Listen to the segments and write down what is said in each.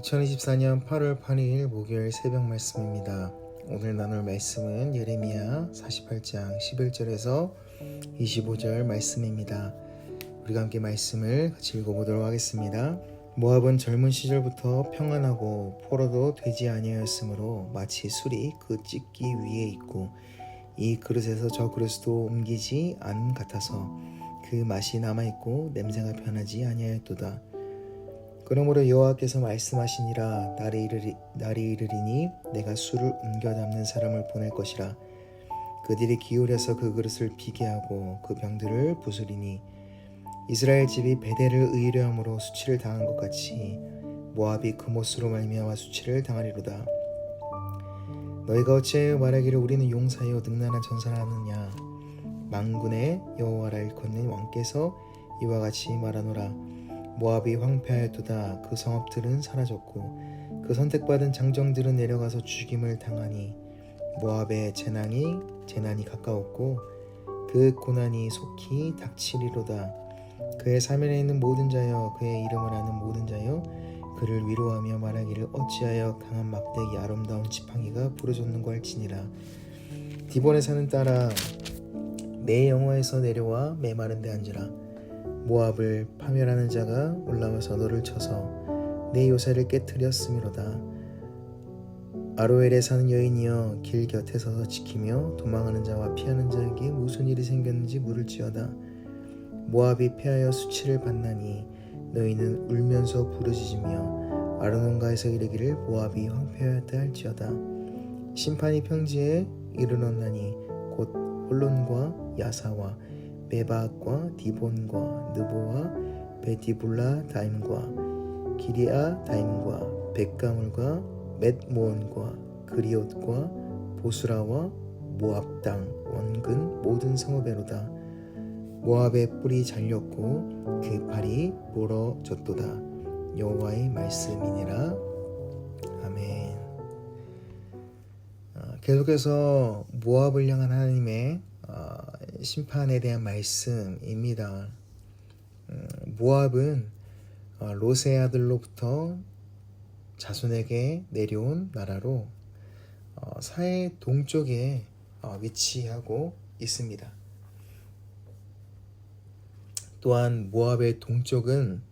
2024년 8월 8일 목요일 새벽 말씀입니다. 오늘 나눌 말씀은 예레미야 48장 11절에서 25절 말씀입니다. 우리가 함께 말씀을 같이 읽어보도록 하겠습니다. 모압은 젊은 시절부터 평안하고 포로도 되지 아니하였으므로 마치 술이 그 찢기 위에 있고 이 그릇에서 저 그릇도 옮기지 않음 같아서 그 맛이 남아 있고 냄새가 변하지 아니하였도다. 그러므로 여호와께서 말씀하시니라 날이 이르리 날이 이르리니 내가 술을 옮겨 담는 사람을 보낼 것이라. 그들이 기울여서 그 그릇을 비게 하고 그 병들을 부수리니 이스라엘 집이 베델을 의뢰함으로 수치를 당한 것 같이 모압이 그못으로 말미암아 수치를 당하리로다. 너희가 어찌하여 말하기를 우리는 용사여 능란한 전사를 하느냐? 망군의 여호와라 일컫는 왕께서 이와 같이 말하노라 모압이 황폐하였도다. 그 성읍들은 사라졌고 그 선택받은 장정들은 내려가서 죽임을 당하니 모압의 재난이 재난이 가까웠고 그 고난이 속히 닥치리로다. 그의 사면에 있는 모든 자여 그의 이름을 아는 모든 자여 그를 위로하며 말하기를 어찌하여 강한 막대기 아름다운 지팡이가 부러졌는고 할지니라. 디본에 사는 딸아 내 영화에서 내려와 메마른 데 앉으라 모압을 파멸하는 자가 올라와서 너를 쳐서 내 요새를 깨뜨렸음이로다. 아로엘에 사는 여인이여 길 곁에 서서 지키며 도망하는 자와 피하는 자에게 무슨 일이 생겼는지 물을지어다. 모압이 패하여 수치를 받나니 너희는 울면서 부르짖으며 아르논가에서 이르기를 모압이 황폐하였다 할지어다. 심판이 평지에 이르렀나니 곧 홀론과 야사와 베바과 디본과 느보와 베티블라 다임과 기리아 다임과 백가물과 맷모온과 그리옷과 보수라와 모압당 원근 모든 성읍에로다. 모압의 뿔이 잘렸고 그 발이 멀어졌도다. 여호와의 말씀이니라. 아멘. 아, 계속해서 모압을 향한 하나님의 심판에 대한 말씀입니다. 음, 모압은 어, 롯의 아들로부터 자손에게 내려온 나라로 어, 사해 동쪽에 어, 위치하고 있습니다. 또한 모압의 동쪽은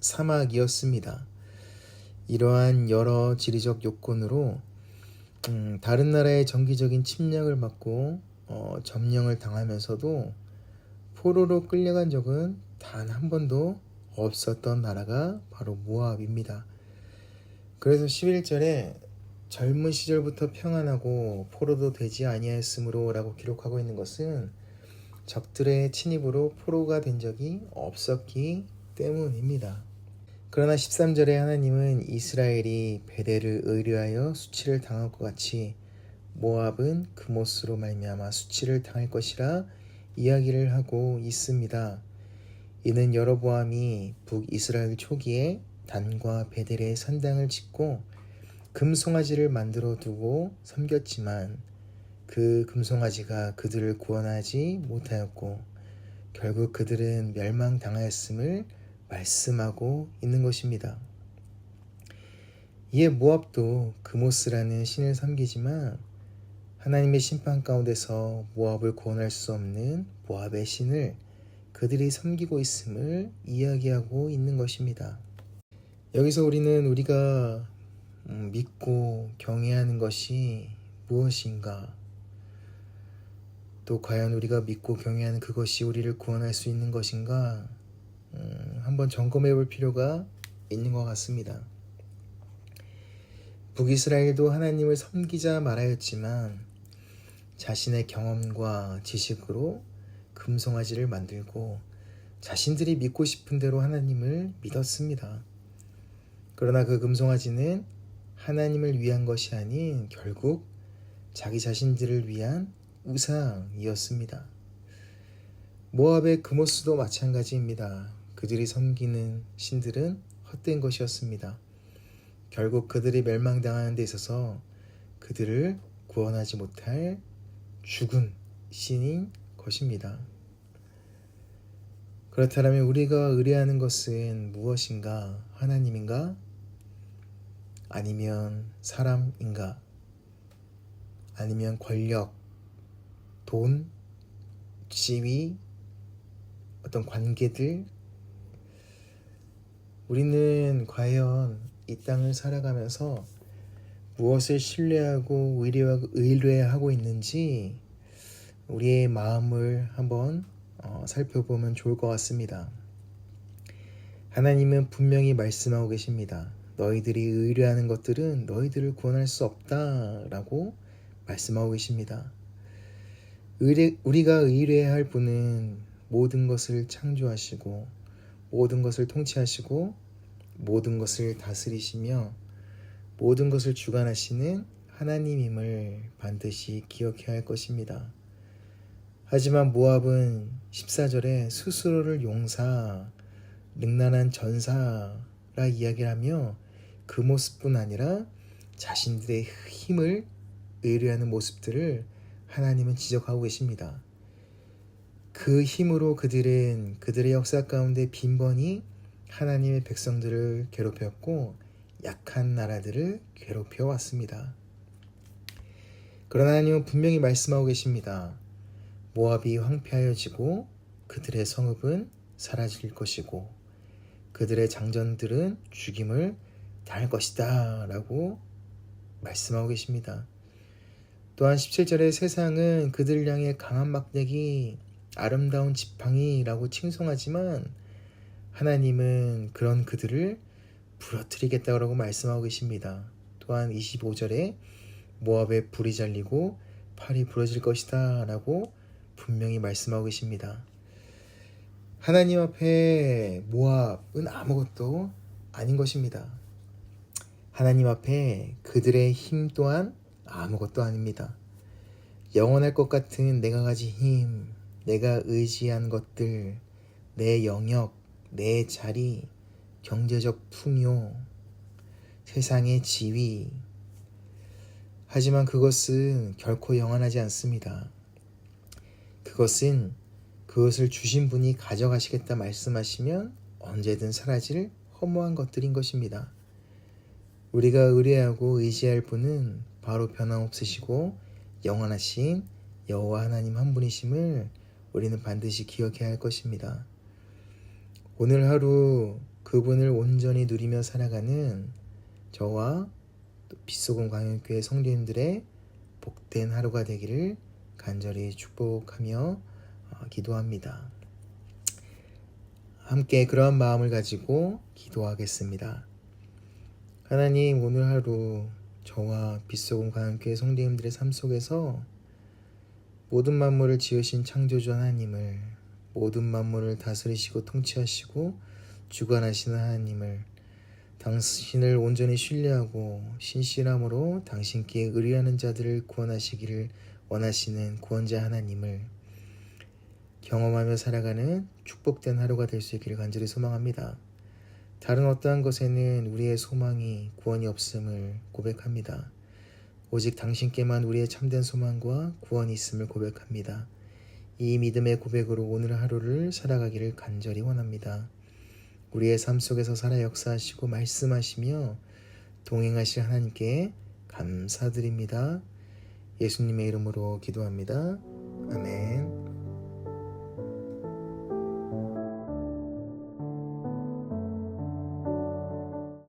사막이었습니다. 이러한 여러 지리적 요건으로 음, 다른 나라의 정기적인 침략을 받고 어, 점령을 당하면서도 포로로 끌려간 적은 단 한 번도 없었던 나라가 바로 모압입니다. 그래서 11절에 젊은 시절부터 평안하고 포로도 되지 아니하였으므로라고 기록하고 있는 것은 적들의 침입으로 포로가 된 적이 없었기 때문입니다. 그러나 13절에 하나님은 이스라엘이 베델을 의뢰하여 수치를 당할 것 같이 모압은 그못으로 말미암아 수치를 당할 것이라 이야기를 하고 있습니다. 이는 여로보암이 북이스라엘 초기에 단과 베델에 산당을 짓고 금송아지를 만들어 두고 섬겼지만 그 금송아지가 그들을 구원하지 못하였고 결국 그들은 멸망당하였음을 말씀하고 있는 것입니다. 이에 모압도 그모스라는 신을 섬기지만 하나님의 심판 가운데서 모압을 구원할 수 없는 모압의 신을 그들이 섬기고 있음을 이야기하고 있는 것입니다. 여기서 우리는 우리가 음, 믿고 경외하는 것이 무엇인가? 또 과연 우리가 믿고 경외하는 그것이 우리를 구원할 수 있는 것인가? 음, 한번 점검해 볼 필요가 있는 것 같습니다. 북이스라엘도 하나님을 섬기자 말하였지만 자신의 경험과 지식으로 금송아지를 만들고 자신들이 믿고 싶은 대로 하나님을 믿었습니다. 그러나 그 금송아지는 하나님을 위한 것이 아닌 결국 자기 자신들을 위한 우상이었습니다. 모압의 그모스도 마찬가지입니다. 그들이 섬기는 신들은 헛된 것이었습니다. 결국 그들이 멸망당하는 데 있어서 그들을 구원하지 못할 죽은 신인 것입니다. 그렇다면 우리가 의뢰하는 것은 무엇인가? 하나님인가? 아니면 사람인가? 아니면 권력, 돈, 지위, 어떤 관계들? 우리는 과연 이 땅을 살아가면서 무엇을 신뢰하고 의뢰하고, 있는지 우리의 마음을 한번 어, 살펴보면 좋을 것 같습니다. 하나님은 분명히 말씀하고 계십니다. 너희들이 의뢰하는 것들은 너희들을 구원할 수 없다라고 말씀하고 계십니다. 의뢰, 우리가 의뢰해야 할 분은 모든 것을 창조하시고 모든 것을 통치하시고 모든 것을 다스리시며 모든 것을 주관하시는 하나님임을 반드시 기억해야 할 것입니다. 하지만 모압은 14절에 스스로를 용사, 능란한 전사라 이야기를 하며 그 모습뿐 아니라 자신들의 힘을 의뢰하는 모습들을 하나님은 지적하고 계십니다. 그 힘으로 그들은 그들의 역사 가운데 빈번히 하나님의 백성들을 괴롭혔고 약한 나라들을 괴롭혀 왔습니다. 그러나 하나님은 분명히 말씀하고 계십니다. 모압이 황폐하여지고 그들의 성읍은 사라질 것이고 그들의 장전들은 죽임을 당할 것이다 라고 말씀하고 계십니다. 또한 17절에 세상은 그들 향해 강한 막대기 아름다운 지팡이라고 칭송하지만 하나님은 그런 그들을 부러뜨리겠다고 말씀하고 계십니다. 또한 25절에 모압에 불이 잘리고 팔이 부러질 것이다 라고 분명히 말씀하고 계십니다. 하나님 앞에 모압은 아무것도 아닌 것입니다. 하나님 앞에 그들의 힘 또한 아무것도 아닙니다. 영원할 것 같은 내가 가진 힘, 내가 의지한 것들, 내 영역, 내 자리, 경제적 풍요, 세상의 지위. 하지만 그것은 결코 영원하지 않습니다. 그것은 그것을 주신 분이 가져가시겠다 말씀하시면 언제든 사라질 허무한 것들인 것입니다. 우리가 의뢰하고 의지할 분은 바로 변함없으시고 영원하신 여호와 하나님 한 분이심을 우리는 반드시 기억해야 할 것입니다. 오늘 하루 그분을 온전히 누리며 살아가는 저와 빗속은 광역교회 성도님들의 복된 하루가 되기를 간절히 축복하며 어, 기도합니다. 함께 그러한 마음을 가지고 기도하겠습니다. 하나님 오늘 하루 저와 빗속은 광역교회 성도님들의 삶 속에서 모든 만물을 지으신 창조주 하나님을 모든 만물을 다스리시고 통치하시고 주관하시는 하나님을 당신을 온전히 신뢰하고 신실함으로 당신께 의뢰하는 자들을 구원하시기를 원하시는 구원자 하나님을 경험하며 살아가는 축복된 하루가 될 수 있기를 간절히 소망합니다. 다른 어떠한 것에는 우리의 소망이 구원이 없음을 고백합니다. 오직 당신께만 우리의 참된 소망과 구원이 있음을 고백합니다. 이 믿음의 고백으로 오늘 하루를 살아가기를 간절히 원합니다. 우리의 삶 속에서 살아 역사하시고 말씀하시며 동행하실 하나님께 감사드립니다. 예수님의 이름으로 기도합니다. 아멘.